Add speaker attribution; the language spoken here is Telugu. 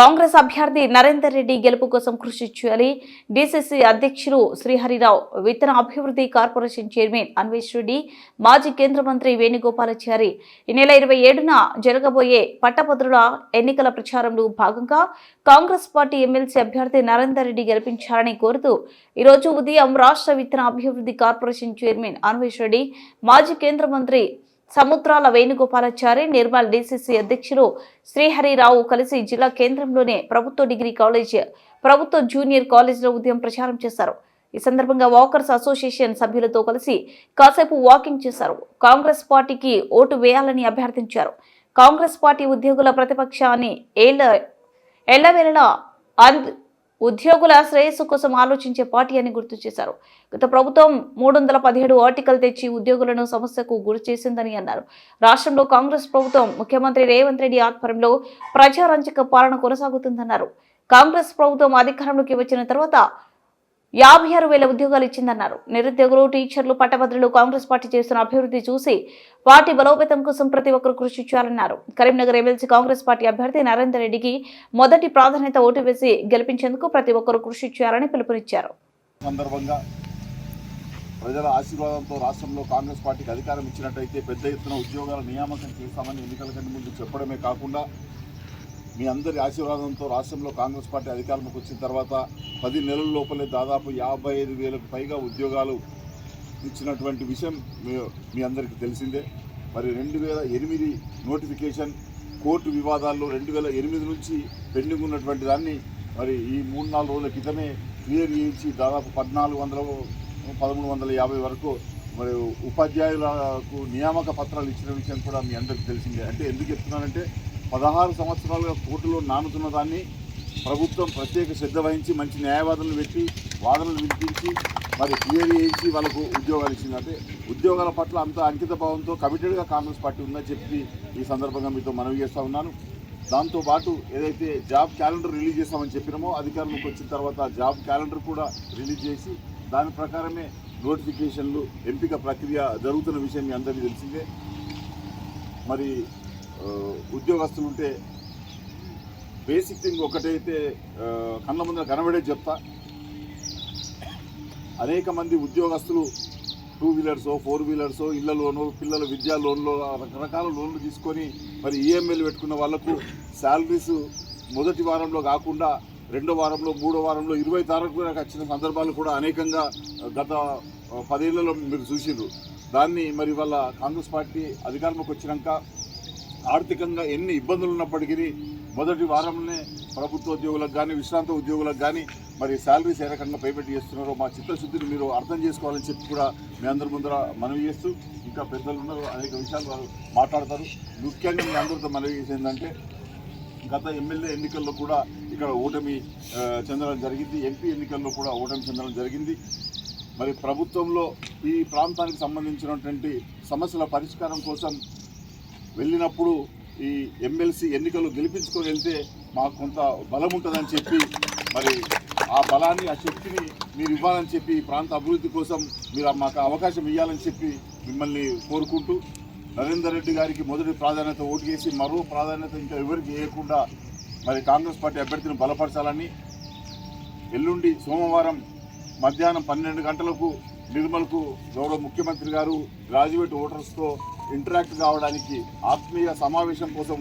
Speaker 1: కాంగ్రెస్ అభ్యర్థి నరేందర్ రెడ్డి గెలుపు కోసం కృషి చేయాలి. డిసిసి అధ్యక్షులు శ్రీహరిరావు విత్తన అభివృద్ధి కార్పొరేషన్ చైర్మన్ అన్వేష్ రెడ్డి మాజీ కేంద్ర మంత్రి వేణుగోపాలాచారి. ఈ నెల ఇరవై ఏడున జరగబోయే పట్టభద్రుల ఎన్నికల ప్రచారంలో భాగంగా కాంగ్రెస్ పార్టీ ఎమ్మెల్సీ అభ్యర్థి నరేందర్ రెడ్డి గెలిపించాలని కోరుతూ ఈరోజు ఉదయం రాష్ట్ర విత్తన అభివృద్ధి కార్పొరేషన్ చైర్మన్ అన్వేష్ రెడ్డి మాజీ కేంద్ర మంత్రి సముద్రాల వేణుగోపాలాచారి నిర్మల్ డీసీసీ అధ్యక్షులు శ్రీహరిరావు కలిసి జిల్లా కేంద్రంలోనే ప్రభుత్వ డిగ్రీ కాలేజ్ ప్రభుత్వ జూనియర్ కాలేజీలో ఉదయం ప్రచారం చేశారు. ఈ సందర్భంగా వాకర్స్ అసోసియేషన్ సభ్యులతో కలిసి కాసేపు వాకింగ్ చేశారు. కాంగ్రెస్ పార్టీకి ఓటు వేయాలని అభ్యర్థించారు. కాంగ్రెస్ పార్టీ ఉద్యోగుల ప్రతిపక్షాన్ని ఏళ్ళ ఎల్లవేళలా ఉద్యోగుల శ్రేయస్సు కోసం ఆలోచించే పార్టీ అని గుర్తు చేశారు. గత ప్రభుత్వం మూడు వందల పదిహేడు ఆర్టికల్ తెచ్చి ఉద్యోగులను సమస్యకు గురి చేసిందని అన్నారు. రాష్ట్రంలో కాంగ్రెస్ ప్రభుత్వం ముఖ్యమంత్రి రేవంత్ రెడ్డి ఆధ్వర్యంలో ప్రజారంజక పాలన కొనసాగుతుందన్నారు. కాంగ్రెస్ ప్రభుత్వం అధికారంలోకి వచ్చిన తర్వాత యాభై ఆరు వేల ఉద్యోగాలు ఇచ్చిందన్నారు. నిరుద్యోగులు టీచర్లు పట్టభద్రులు కాంగ్రెస్ పార్టీ చేస్తున్న అభివృద్ధి చూసి పార్టీ బలోపేతం కోసం ప్రతి ఒక్కరు కృషి చేయాలన్నారు. కరీంనగర్ ఎమ్మెల్సీ కాంగ్రెస్ పార్టీ అభ్యర్థి నరేందర్ రెడ్డికి మొదటి ప్రాధాన్యత ఓటు వేసి గెలిపించేందుకు ప్రతి ఒక్కరు కృషి చేయాలని పిలుపునిచ్చారు.
Speaker 2: సందర్భంగా ప్రజల ఆశీర్వాదంతో రాష్ట్రంలో కాంగ్రెస్ పార్టీకి అధికారం ఇచ్చినట్టయితే పెద్ద ఎత్తున ఉద్యోగాల నియామకం చేస్తామని ఎన్నికల కంటే ముందు చెప్పడమే కాకుండా మీ అందరి ఆశీర్వాదంతో రాష్ట్రంలో కాంగ్రెస్ పార్టీ అధికారంలోకి వచ్చిన తర్వాత పది నెలల లోపలే దాదాపు యాభై ఐదు వేలకు పైగా ఉద్యోగాలు ఇచ్చినటువంటి విషయం మీ అందరికీ తెలిసిందే. మరి రెండు వేల ఎనిమిది నోటిఫికేషన్ కోర్టు వివాదాల్లో రెండు వేల ఎనిమిది నుంచి పెండింగ్ ఉన్నటువంటి దాన్ని మరి ఈ మూడు నాలుగు రోజుల క్రితమే క్లియర్ చేయించి దాదాపు పద్నాలుగు వందల పదమూడు వందల యాభై వరకు మరి ఉపాధ్యాయులకు నియామక పత్రాలు ఇచ్చిన విషయం కూడా మీ అందరికీ తెలిసిందే. అంటే ఎందుకు చెప్తున్నానంటే పదహారు సంవత్సరాలుగా కోర్టులో నానుతున్న దాన్ని ప్రభుత్వం ప్రత్యేక శ్రద్ధ వహించి మంచి న్యాయవాదులను పెట్టి వాదనలు వినిపించి మరి క్లియర్ చేయించి వాళ్ళకు ఉద్యోగాలు ఇచ్చింది. అంటే ఉద్యోగాల పట్ల అంత అంకిత భావంతో కమిటెడ్గా కాంగ్రెస్ పార్టీ ఉందని చెప్పి ఈ సందర్భంగా మీతో మనవి చేస్తా ఉన్నాను. దాంతోపాటు ఏదైతే జాబ్ క్యాలెండర్ రిలీజ్ చేస్తామని చెప్పినామో అధికారులకు వచ్చిన తర్వాత జాబ్ క్యాలెండర్ కూడా రిలీజ్ చేసి దాని ప్రకారమే నోటిఫికేషన్లు ఎంపిక ప్రక్రియ జరుగుతున్న విషయం మీ అందరికీ తెలిసిందే. మరి ఉద్యోగస్తులు ఉంటే బేసిక్ థింగ్ ఒకటైతే కళ్ళ ముందర కనబడే చెప్తా అనేక మంది ఉద్యోగస్తులు టూ వీలర్సో ఫోర్ వీలర్సో ఇళ్ళ లోను పిల్లల విద్యా లోన్లో రకరకాల లోన్లు తీసుకొని మరి ఈఎంఐలు పెట్టుకున్న వాళ్ళకు శాలరీస్ మొదటి వారంలో కాకుండా రెండో వారంలో మూడో వారంలో ఇరవై తారీఖు వరకు వచ్చిన సందర్భాలు కూడా అనేకంగా గత పదేళ్ళలో మీరు చూసిండ్రు. దాన్ని మరి వాళ్ళ కాంగ్రెస్ పార్టీ అధికారంలోకి వచ్చినాక ఆర్థికంగా ఎన్ని ఇబ్బందులు ఉన్నప్పటికీ మొదటి వారంలోనే ప్రభుత్వ ఉద్యోగులకు కానీ విశ్రాంత ఉద్యోగులకు కానీ మరి శాలరీస్ ఏ రకంగా పేమెంట్ చేస్తున్నారో మా చిత్తశుద్ధిని మీరు అర్థం చేసుకోవాలని చెప్పి కూడా మీ అందరి ముందర మనవి చేస్తూ ఇంకా పెద్దలు ఉన్నారు అనేక విషయాలు వారు మాట్లాడతారు. ముఖ్యంగా మీ అందరితో మనవి చేసేందంటే ఏంటంటే గత ఎమ్మెల్యే ఎన్నికల్లో కూడా ఇక్కడ ఓటమి చెందడం జరిగింది. ఎంపీ ఎన్నికల్లో కూడా ఓటమి చెందడం జరిగింది. మరి ప్రభుత్వంలో ఈ ప్రాంతానికి సంబంధించినటువంటి సమస్యల పరిష్కారం కోసం వెళ్ళినప్పుడు ఈ ఎమ్మెల్సీ ఎన్నికలు గెలిపించుకొని వెళ్తే మాకు కొంత బలం ఉంటుందని చెప్పి మరి ఆ బలాన్ని ఆ శక్తిని మీరు ఇవ్వాలని చెప్పి ఈ ప్రాంత అభివృద్ధి కోసం మీరు మాకు అవకాశం ఇవ్వాలని చెప్పి మిమ్మల్ని కోరుకుంటూ నరేందర్ రెడ్డి గారికి మొదటి ప్రాధాన్యత ఓటు వేసి మరో ప్రాధాన్యత ఇంకా ఎవరికి వేయకుండా మరి కాంగ్రెస్ పార్టీ అభ్యర్థిని బలపరచాలని ఎల్లుండి సోమవారం మధ్యాహ్నం పన్నెండు గంటలకు నిర్మల్కు గౌరవ ముఖ్యమంత్రి గారు గ్రాడ్యుయేట్ ఓటర్స్తో ఇంటరాక్ట్ కావడానికి ఆత్మీయ సమావేశం కోసం